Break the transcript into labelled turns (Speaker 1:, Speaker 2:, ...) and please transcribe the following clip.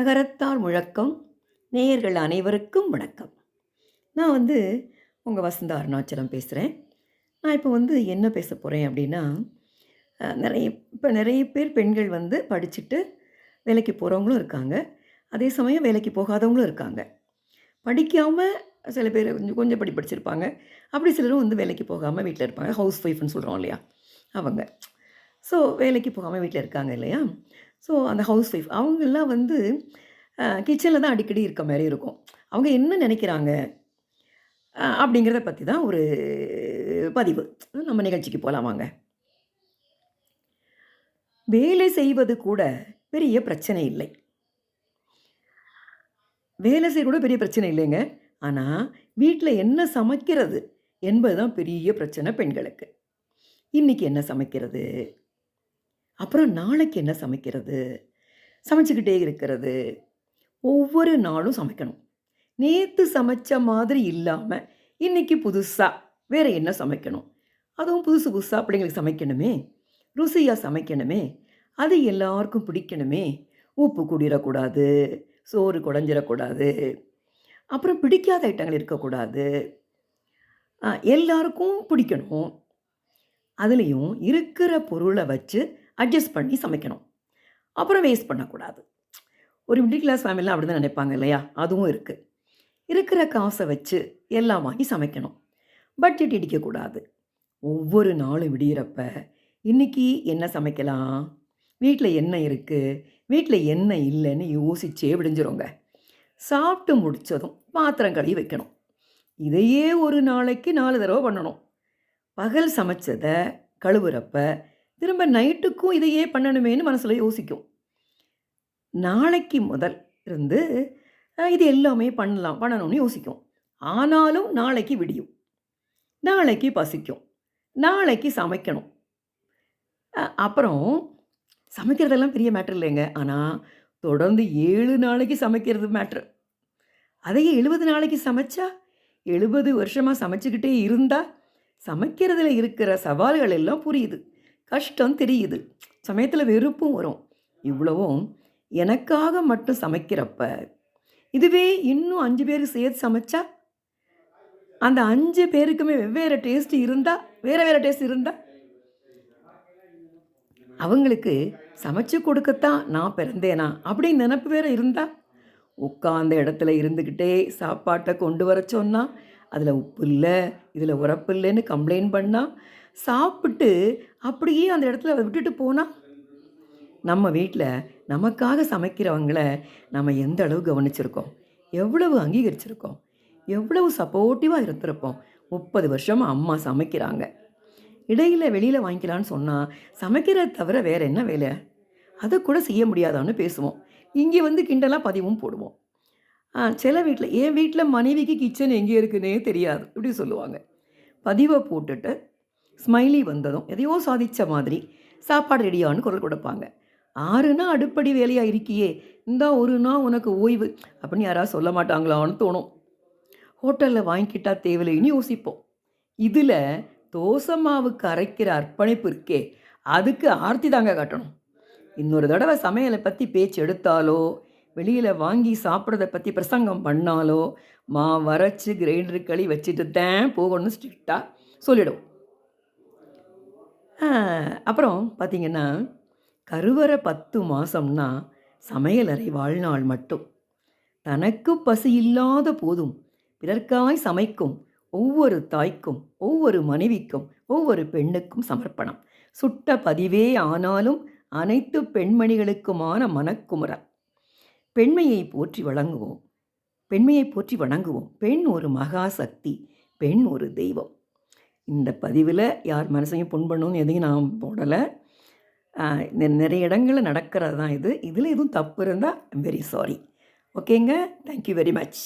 Speaker 1: நகரத்தார் முழக்கம் நேயர்கள் அனைவருக்கும் வணக்கம். நான் வந்து உங்கள் வசந்தா அருணாச்சலம் பேசுகிறேன் நான் இப்போ வந்து என்ன பேச போகிறேன் அப்படின்னா நிறைய இப்போ நிறைய பேர் பெண்கள் வந்து படிச்சுட்டு வேலைக்கு போகிறவங்களும் இருக்காங்க. அதே சமயம் வேலைக்கு போகாதவங்களும் இருக்காங்க. படிக்காமல் சில பேர் கொஞ்சம் கொஞ்சம் படி படிச்சிருப்பாங்க. அப்படி சிலரும் வந்து வேலைக்கு போகாமல் வீட்டில் இருப்பாங்க. ஹவுஸ் ஒய்ஃப்னு சொல்கிறோம் இல்லையா? அவங்க. ஸோ வேலைக்கு போகாமல் வீட்டில் இருக்காங்க இல்லையா? ஸோ அந்த ஹவுஸ் ஒய்ஃப் அவங்கெல்லாம் வந்து கிச்சனில் தான் அடிக்கடி இருக்க மாதிரி இருக்கும். அவங்க என்ன நினைக்கிறாங்க? அப்படிங்கிறத பற்றி தான் ஒரு பதிவு. நம்ம நிகழ்ச்சிக்கு போகலாம் வாங்க. வேலை செய்வது கூட பெரிய பிரச்சனை இல்லை. வேலை செய்ய கூட பெரிய பிரச்சனை இல்லைங்க. ஆனால் வீட்டில் என்ன சமைக்கிறது என்பது தான் பெரிய பிரச்சனை பெண்களுக்கு. இன்னைக்கு என்ன சமைக்கிறது? அப்புறம் நாளைக்கு என்ன சமைக்கிறது? சமைச்சுக்கிட்டே இருக்கிறது. ஒவ்வொரு நாளும் சமைக்கணும். நேற்று சமைச்ச மாதிரி இல்லாமல் இன்னைக்கு புதுசாக வேற என்ன சமைக்கணும்? அதுவும் புதுசு புதுசாக பிள்ளைங்களுக்கு சமைக்கணுமே? ருசியாக சமைக்கணுமே? அது எல்லாருக்கும் பிடிக்கணுமே? உப்பு குடிடக்கூடாது சோறு குடஞ்சிடக்கூடாது அப்புறம் பிடிக்காத ஐட்டங்கள் இருக்கக்கூடாது. எல்லாருக்கும் பிடிக்கணும். அதுலேயும் இருக்கிற பொருளை வச்சு அட்ஜஸ்ட் பண்ணி சமைக்கணும். அப்புறம் வேஸ்ட் பண்ணக்கூடாது. ஒரு மிடில் கிளாஸ் ஃபேமிலிலாம் அப்படி தான் நினைப்பாங்க இல்லையா? அதுவும் இருக்குது இருக்கிற காசை வச்சு எல்லாம் வாங்கி சமைக்கணும். பட்ஜெட் இடிக்கக்கூடாது. ஒவ்வொரு நாளும் விடியிறப்ப இன்னைக்கு என்ன சமைக்கலாம்? வீட்டில் என்ன இருக்குது வீட்டில் என்ன இல்லைன்னு யோசிச்சே விடிஞ்சிருங்க. சாப்பிட்டு முடித்ததும் பாத்திரம் கழுவி வைக்கணும். இதையே ஒரு நாளைக்கு நாலு தடவை பண்ணணும். பகல் சமைச்சதை கழுவுறப்ப திரும்ப நைட்டுக்கும் இதையே பண்ணணுமேனு மனசில் யோசிக்கும். நாளைக்கு முதல் இருந்து இது எல்லாமே பண்ணலாம் பண்ணணும்னு யோசிக்கும். ஆனாலும் நாளைக்கு விடியும். நாளைக்கு பசிக்கும். நாளைக்கு சமைக்கணும். அப்புறம் சமைக்கிறதெல்லாம் பெரிய மேட்ரு இல்லைங்க. ஆனால் தொடர்ந்து ஏழு நாளைக்கு சமைக்கிறது மேட்ரு அதையே எழுபது நாளைக்கு சமைச்சா எழுபது வருஷமாக சமைச்சுக்கிட்டே இருந்தால் சமைக்கிறதுல இருக்கிற சவால்கள் எல்லாம் புரியுது. கஷ்டம் தெரியுது. சமயத்தில் வெறுப்பும் வரும். இவ்வளவும் எனக்காக மட்டும் சமைக்கிறப்ப இதுவே இன்னும் அஞ்சு பேர் சேர்த்து சமைச்சா அந்த அஞ்சு பேருக்குமே வெவ்வேறு டேஸ்ட் இருந்தால் வேறு வேறு டேஸ்ட் இருந்தால் அவங்களுக்கு சமைச்சு கொடுக்கத்தான் நான் பிறந்தேனா? அப்படின்னு நினப்பு வேற இருந்தா? உட்காந்த இடத்துல இருந்துக்கிட்டே சாப்பாட்டை கொண்டு வர சொன்னா அதில் உப்பு இல்லை இதில் உரப்பு இல்லைன்னு கம்ப்ளைண்ட் பண்ணா சாப்பிட்டு அப்படியே அந்த இடத்துல அதை விட்டுட்டு போனால் நம்ம வீட்டில் நமக்காக சமைக்கிறவங்கள நம்ம எந்த அளவு கவனிச்சிருக்கோம்? எவ்வளவு அங்கீகரிச்சிருக்கோம்? எவ்வளவு சப்போர்ட்டிவாக இருந்திருப்போம்? முப்பது வருஷமாக அம்மா சமைக்கிறாங்க. இடையில் வெளியில் வாங்கிக்கலான்னு சொன்னால் சமைக்கிறத தவிர வேறு என்ன வேலை? அதை கூட செய்ய முடியாதான்னு பேசுவோம். இங்கே வந்து கிண்டலாக பதிவும் போடுவோம். சில வீட்டில் என் வீட்டில் மனைவிக்கு கிச்சன் எங்கே இருக்குன்னே தெரியாது. இப்படி சொல்லுவாங்க. பதிவை போட்டுட்டு ஸ்மைலி வந்ததும் எதையோ சாதித்த மாதிரி சாப்பாடு ரெடியான்னு குரல் கொடுப்பாங்க. ஆறுனா அடுப்படி வேலையாக இருக்கியே இந்த ஒரு நாள் உனக்கு ஓய்வு அப்படின்னு யாராவது சொல்ல மாட்டாங்களான்னு தோணும். ஹோட்டலில் வாங்கிக்கிட்டா தேவையில்லைன்னு யோசிப்போம். இதில் தோசை மாவுக்கு அரைக்கிற அர்ப்பணிப்பு இருக்கே அதுக்கு ஆர்த்தி தாங்க காட்டணும். இன்னொரு தடவை சமையலை பற்றி பேச்சு எடுத்தாலோ வெளியில் வாங்கி சாப்பிட்றத பற்றி பிரசங்கம் பண்ணாலோ மா வரைச்சி கிரைண்டரு களி வச்சுட்டு தான் போகணும்னு ஸ்ட்ரிக்டாக சொல்லிவிடுவோம் அப்புறம் பார்த்தீங்கன்னா கருவறை பத்து மாதம்னா சமையலறை வாழ்நாள் மட்டும். தனக்கு பசி இல்லாத போதும் பிறர்க்காய் சமைக்கும் ஒவ்வொரு தாய்க்கும் ஒவ்வொரு மனைவிக்கும் ஒவ்வொரு பெண்ணுக்கும் சமர்ப்பணம். சுட்ட பதிவே ஆனாலும் அனைத்து பெண்மணிகளுக்குமான மனக்குமுறல். பெண்மையை போற்றி வழங்குவோம். பெண்மையை போற்றி வணங்குவோம். பெண் ஒரு மகா சக்தி பெண் ஒரு தெய்வம். இந்த பதிவில் யார் மனசையும் புண்பண்ணணும்னு எதையும் நான் போடலை. நிறைய இடங்களில் நடக்கிறது தான் இது. இதில் எதுவும் தப்பு இருந்தால் ஐம் வெரி சாரி ஓகேங்க? Thank you very much